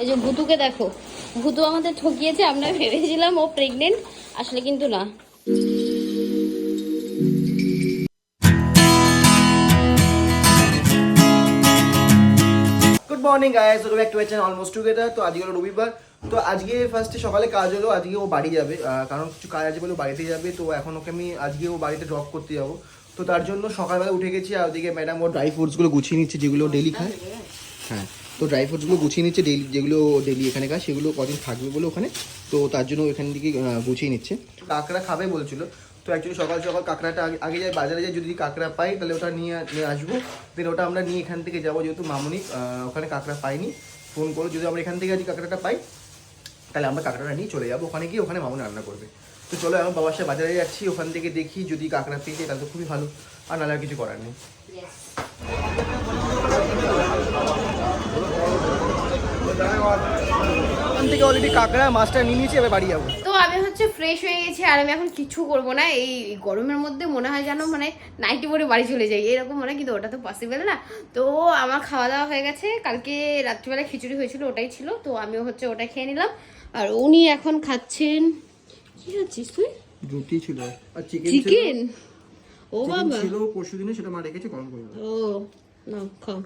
এই যে ভুতুকে দেখো। ভুতু আমাদের ঠকিয়েছে, আমরা ভেবেছিলাম ও প্রেগনেন্ট আসলে কিন্তু না। Good morning guys welcome back to channel almost together তো আজকে হলো রবিবার। তো আজকে ফার্স্টে সকালে কাজ হলো, আজকে ও বাড়ি যাবে। কারণ কিছু কাজ আছে বলে বাড়িতে যাবে। তো এখন ওকে আমি আজকে ও বাড়িতে ড্রপ করতে যাব। তো তার জন্য সকালবেলা উঠে গেছি, আর ওদিকে ম্যাডাম ও ড্রাই ফ্রুটসগুলো গুছিয়ে নিচ্ছে, যেগুলো ডেলি খায়। হ্যাঁ। তো ড্রাই ফ্রুটসগুলো গুছিয়ে নিচ্ছে ডেলি যেগুলো ডেলি এখানে খায় সেগুলো কদিন থাকবে বলে ওখানে। তো তার জন্য এখান থেকে গুছিয়ে নিচ্ছে। কাঁকড়া খাবে বলছিল। তো অ্যাকচুয়ালি সকাল সকাল কাঁকড়াটা আগে আগে যাই বাজারে যাই যদি কাঁকড়া পাই তাহলে ওটা নিয়ে নিয়ে আসব। দেন ওটা আমরা নিয়ে এখান থেকে যাব যেহেতু মামুনি ওখানে কাঁকড়া পাইনি ফোন করো যদি আমরা এখান থেকে আজ কাঁকড়াটা পাই তাহলে আমরা কাঁকড়াটা নিয়ে চলে যাব। ওখানে গিয়ে ওখানে মামুনি রান্না করবে। তো চলো এখন বাবার সাথে বাজারে যাচ্ছি ওখান থেকে দেখি যদি কাঁকড়া পেয়ে যাই তাহলে তো খুবই ভালো। আর নাহলে আর কিছু করার নেই। ওখান থেকে অলরেডি কাঁকড়া মাছটা নিয়ে নিয়েছি এবার বাড়ি যাব। তো আমি হচ্ছে ফ্রেশ হয়ে গেছি আর আমি এখন কিছু করব না। এই গরমের মধ্যে মনে হয় যেন মানে নাইটি পরে বাড়ি চলে যাই। এরকম মনে কিন্তু ওটা তো পসিবল না। তো আমার খাওয়া দাওয়া হয়ে গেছে। কালকে রাত্রিবেলা খিচুড়ি হয়েছিল ওটাই ছিল। তো আমিও হচ্ছে ওটা খেয়ে নিলাম। আর উনি এখন খাচ্ছেন কি খাচ্ছিস তুই? রুটি ছিল। আর চিকেন চিকেন ও বাবা। ছিল পরশু দিনে সেটা মা রেখেছে গরম করে ও না খাও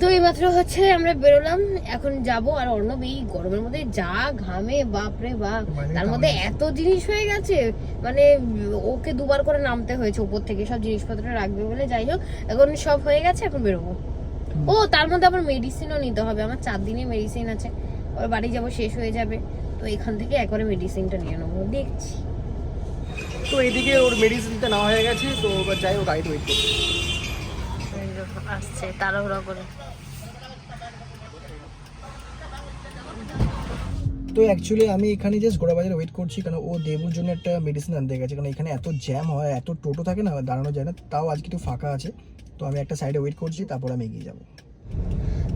তো এইমাত্র হচ্ছে আমরা বেরোলাম। এখন যাব আর অর্ণব এই গরমের মধ্যে যা ঘামে বাপরে বাপ। তার মধ্যে এত জিনিস হয়ে গেছে। মানে ওকে দুবার করে নামতে হয়েছে উপর থেকে সব জিনিসপত্র রাখবে বলে। যাই হোক এখন সব হয়ে গেছে এখন বেরোবো। ও তার মধ্যে আবার মেডিসিনও নিতে হবে। আমার চার দিনে মেডিসিন আছে। ওর বাড়ি যাব শেষ হয়ে যাবে। তো এখান থেকে একবারে মেডিসিনটা নিয়ে নেব। দেখছি। তো এদিকে ওর মেডিসিনটা নেওয়া হয়ে গেছে তো এবার যাই ও গাড়িতে ওয়েট করছে। আসছে তাড়াহুড়া করে। তো অ্যাকচুয়ালি আমি এখানে জাস্ট ঘোড়াবাজারে ওয়েট করছি কারণ ও দেবুর জন্য একটা মেডিসিন আনতে গেছে। কারণ এখানে এত জ্যাম হয় এত টোটো থাকে না দাঁড়ানো যায় না তাও আজকে একটু ফাঁকা আছে। তো আমি একটা সাইডে ওয়েট করছি তারপর আমি এগিয়ে যাব।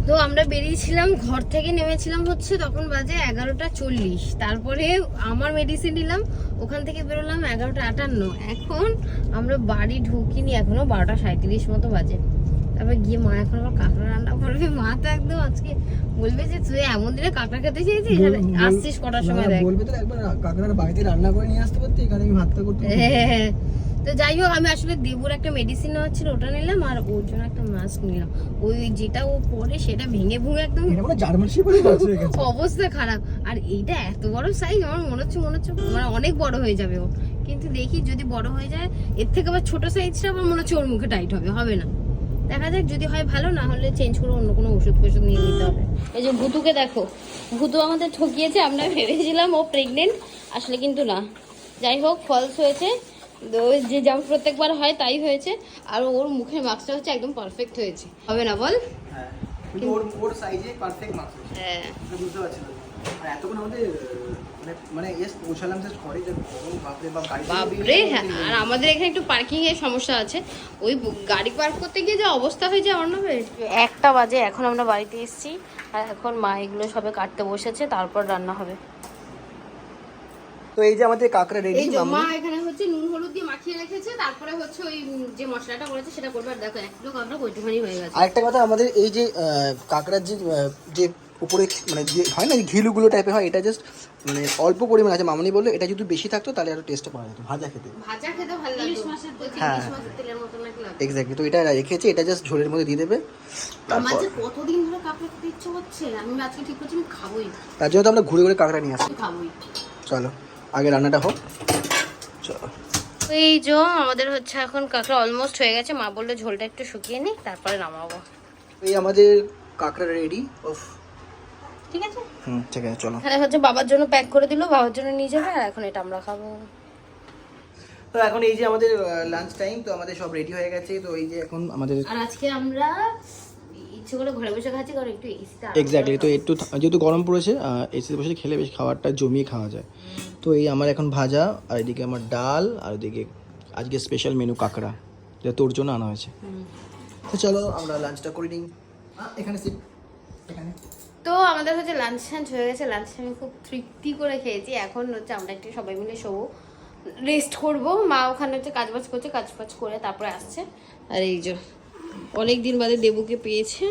তো আমরা বেরিয়েছিলাম ঘর থেকে নেমেছিলাম হচ্ছে তখন বাজে এগারোটা চল্লিশ। তারপরে আমার মেডিসিন নিলাম ওখান থেকে বেরোলাম এগারোটা আটান্ন। এখন আমরা বাড়ি ঢুকিনি এখনও বারোটা সাঁত্রিশ মতো বাজে। তারপর গিয়ে মা এখন আবার কাঁকড়া রান্না করবে। মা তো একদম আজকে বলবে যে তুই এমন দিনে কাঁকড়া খেতে চেয়েছিস? আসছিস কটার সময় দেখ। বলবে তো একবার কাকড়ার বাড়িতে রান্না করে নিয়ে আসতে পারতি? এখানে আমি ভাতটা করতে হ্যাঁ। তো যাই হোক আমি আসলে দেবুর একটা মেডিসিন নেওয়া ছিল ওটা নিলাম আর ওর জন্য একটা মাস্ক নিলাম। ওই যেটা ও পরে সেটা ভেঙে ভুঙে একদম মানে অবস্থা খারাপ। আর এইটা এত বড় সাইজ আমার মনে হচ্ছে মনে হচ্ছে মানে অনেক বড় হয়ে যাবে ও। কিন্তু দেখি যদি বড় হয়ে যায় এর থেকে আবার ছোট সাইজটা আমার মনে হচ্ছে ওর মুখে টাইট হবে হবে না। দেখা যাক যদি হয় ভালো না হলে চেঞ্জ করে অন্য কোনো ওষুধ ফষুধ নিয়ে নিতে হবে। এই যে ভুতুকে দেখো ভুতু আমাদের ঠকিয়েছে আমরা ভেবেছিলাম ও প্রেগনেন্ট আসলে কিন্তু না। যাই হোক ফলস হয়েছে। যে যেমন প্রত্যেকবার হয় তাই হয়েছে। আর ওর মুখের মার্কসটা হচ্ছে একদম পারফেক্ট হয়েছে। হবে না বল? হ্যাঁ কিন্তু ওর ওর সাইজে পারফেক্ট মাছ হ্যাঁ। আর আমাদের মানে মানে বাপরে হ্যাঁ আর এখানে একটু পার্কিং এর সমস্যা আছে। ওই গাড়ি পার্ক করতে গিয়ে যা অবস্থা হয়ে যায় অর্ণবের। একটা বাজে এখন আমরা বাড়িতে এসেছি। আর এখন মা এগুলো সবে কাটতে বসেছে তারপর রান্না হবে। তো এই যে আমাদের কাঁকড়া রেডি মা এখানে হচ্ছে নুন হলুদ দিয়ে মাখিয়ে রেখেছে তারপরে হচ্ছে ওই যে মশলাটা করেছে সেটা করবে। আর দেখো এক কিলো কাঁকড়া কইটুখানি হয়ে গেছে। আরেকটা কথা আমাদের এই যে কাঁকড়ার যে যে উপরে মানে যে হয় না ঘিলুগুলো টাইপের হয় এটা জাস্ট মানে অল্প পরিমাণ আছে। মামনি বলল এটা যদি বেশি থাকতো তাহলে আরও টেস্টটা পাওয়া যেত ভাজা খেতে। ভাজা খেতে ভালো লাগে ইলিশ মাছের হ্যাঁ। ইলিশ মাছের তেলের মতো নাকি লাগে এক্স্যাক্টলি তো এটা রেখেছে এটা জাস্ট ঝোলের মধ্যে দিয়ে দেবে। আমার যে কতদিন ধরে কাঁকড়া খেতে ইচ্ছে হচ্ছে আমি আজকে ঠিক করছি আমি খাবোই। তার জন্য তো আমরা ঘুরে ঘুরে কাঁকড়া নিয়ে আসি। খাবোই। চলো। আগে রান্নাটা হোক। চলো। এই যে আমাদের হচ্ছে এখন কাঁকড়া অলমোস্ট হয়ে গেছে। মা বলল ঝোলটা একটু শুকিয়ে নিই তারপরে নামাবো। এই আমাদের কাঁকড়া রেডি ওফ ঠিক আছে? হুম ঠিক আছে চলো। এখানে হচ্ছে বাবার জন্য প্যাক করে দিল বাবার জন্য নিয়ে যাবে আর এখন এটা আমরা খাব। তো এখন এই যে আমাদের লাঞ্চ টাইম তো আমাদের সব রেডি হয়ে গেছে। তো এই যে এখন আমাদের আর আজকে আমরা ইচ্ছে করে ঘরে বসে খাচ্ছি কারণ একটু এসিতে এক্স্যাক্টলি তো একটু যেহেতু গরম পড়েছে এসিতে বসে খেলে বেশ খাবারটা জমিয়ে খাওয়া যায়। তো এই আমার এখন ভাজা আর এদিকে আমার ডাল আর এদিকে আজকে স্পেশাল মেনু কাঁকড়া যেটা তোর জন্য আনা হয়েছে। তো চলো আমরা লাঞ্চটা করে নিই। এখানে সিট তো আমাদের হচ্ছে লাঞ্চ টাঞ্চ হয়ে গেছে লাঞ্চ আমি খুব তৃপ্তি করে খেয়েছি। এখন হচ্ছে আমরা একটু সবাই মিলে শোবো। রেস্ট করব মা ওখানে হচ্ছে কাজ বাজ করছে কাজ বাজ করে তারপরে আসছে। আর এই যে অনেক দিন বাদে দেবুকে পেয়েছে।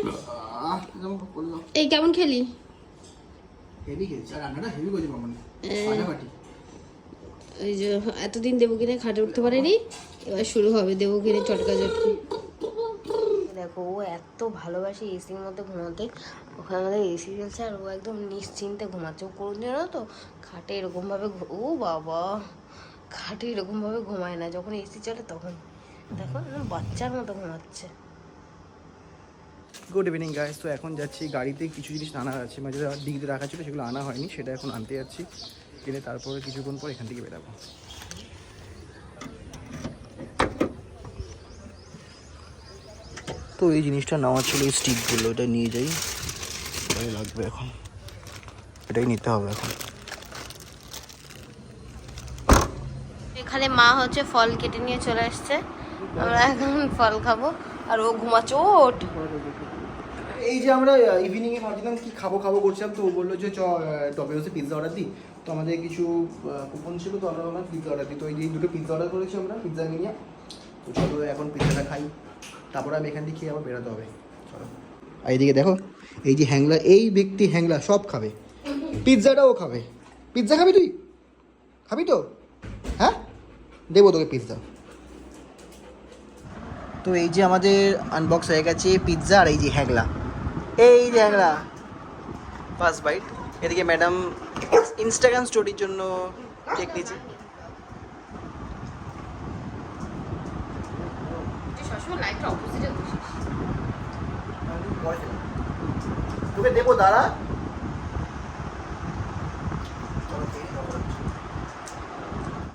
এই কেমন খেলি? এই যে এতদিন দেবুকে নিয়ে খাটে উঠতে পারেনি এবার শুরু হবে দেবুকে নিয়ে চটকা চটকি। দেখো ও এত ভালোবাসে এসির মধ্যে ঘুমাতে। ওখানে আমাদের এসি চলছে আর ও একদম নিশ্চিন্তে ঘুমাচ্ছে। ও কোন জানো তো খাটে এরকমভাবে ও বাবা খাটে এরকমভাবে ঘুমায় না। যখন এসি চলে তখন। দেখো বাচ্চার মতো ঘুমাচ্ছে। গুড ইভিনিং গাইস তো এখন যাচ্ছি গাড়িতে, কিছু জিনিস আনার আছে। মানে যেটা ডিগিতে রাখা ছিল সেগুলো আনা হয়নি, সেটা এখন আনতে যাচ্ছি। কিনে তারপরে কিছুক্ষণ পর এখান থেকে বেরাবো। তো এই জিনিসটা নেওয়া ছিল এই স্টিকগুলো এটা নিয়ে যাই। এটাই লাগবে এখন। এটাই নিতে হবে এখন। এখানে মা হচ্ছে ফল কেটে নিয়ে চলে আসছে। আমরা এখন ফল খাব, আর ও ঘুমাচ্ছে ওট এই যে আমরা ইভিনিংয়ে ভাবছিলাম কি খাব খাব করছিলাম, তো ও বলল যে, চ ডমিনোসে পিৎজা অর্ডার দিই। তো আমাদের কিছু কুপন ছিল, তো আমরা ভাবলাম পিৎজা অর্ডার দিই। তো এই দুটো পিৎজা অর্ডার করেছি আমরা পিৎজা মিনিয়া তো চলো, এখন পিৎজাটা খাই। তারপরে আমি এখান থেকে খেয়ে আবার বেরোতে হবে। চলো। আর এইদিকে দেখো, এই যে হ্যাংলা, এই ব্যক্তি হ্যাংলা সব খাবে। পিৎজাটাও খাবে। পিৎজা খাবি তুই? খাবি তো? হ্যাঁ? দেবো তোকে পিৎজা তো এই যে আমাদের আনবক্স হয়ে গেছে পিৎজা আর এই যে হ্যাংলা। এই যে হ্যাংলা। ফার্স্ট বাইট এদিকে ম্যাডাম ইনস্টাগ্রাম স্টোরির জন্য কেক নিয়েছে। তোকে দেবো দাঁড়া।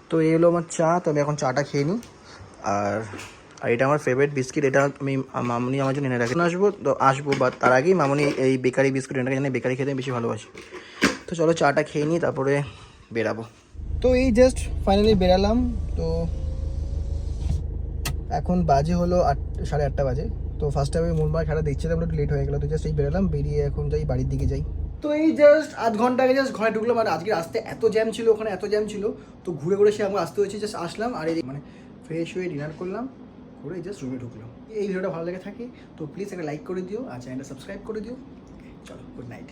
তো এই হলো আমার চা তো আমি এখন চাটা খেয়ে নিই। আর আর এটা আমার ফেভারিট বিস্কিট এটা আমি মামনি আমার জন্য এনে রাখেন আসব, তো আসব বা তার আগেই মামনি এই বেকারি বিস্কুট এনে রাখে বেকারি খেতে বেশি ভালোবাসি। তো চলো চাটা খেয়ে নিই, তারপরে বেরাবো। তো এই জাস্ট ফাইনালি বেরালাম, তো এখন বাজে হলো আট, সাড়ে আটটা বাজে। তো ফার্স্ট টাইমে মুম্বাই খেলা দেখছি আমরা একটু লেট হয়ে গেলো, তো জাস্ট এই বেরোলাম, বেরিয়ে এখন যাই বাড়ির দিকে যাই। তো এই জাস্ট আধ ঘণ্টা আগে জাস্ট ঘরে ঢুকলাম, আর আজকে আসতে এত জ্যাম ছিল, ওখানে এত জ্যাম ছিল, তো ঘুরে ঘুরে সে আমার আসতে হয়েছে জাস্ট আসলাম, আর এই মানে ফ্রেশ হয়ে ডিনার করলাম। कर जस्ट रूमे ढुकल योटा भलो लगे थके तो प्लिज एक लाइक कर दिव्य चैनल सबसक्राइब कर दिव चलो गुड नाइट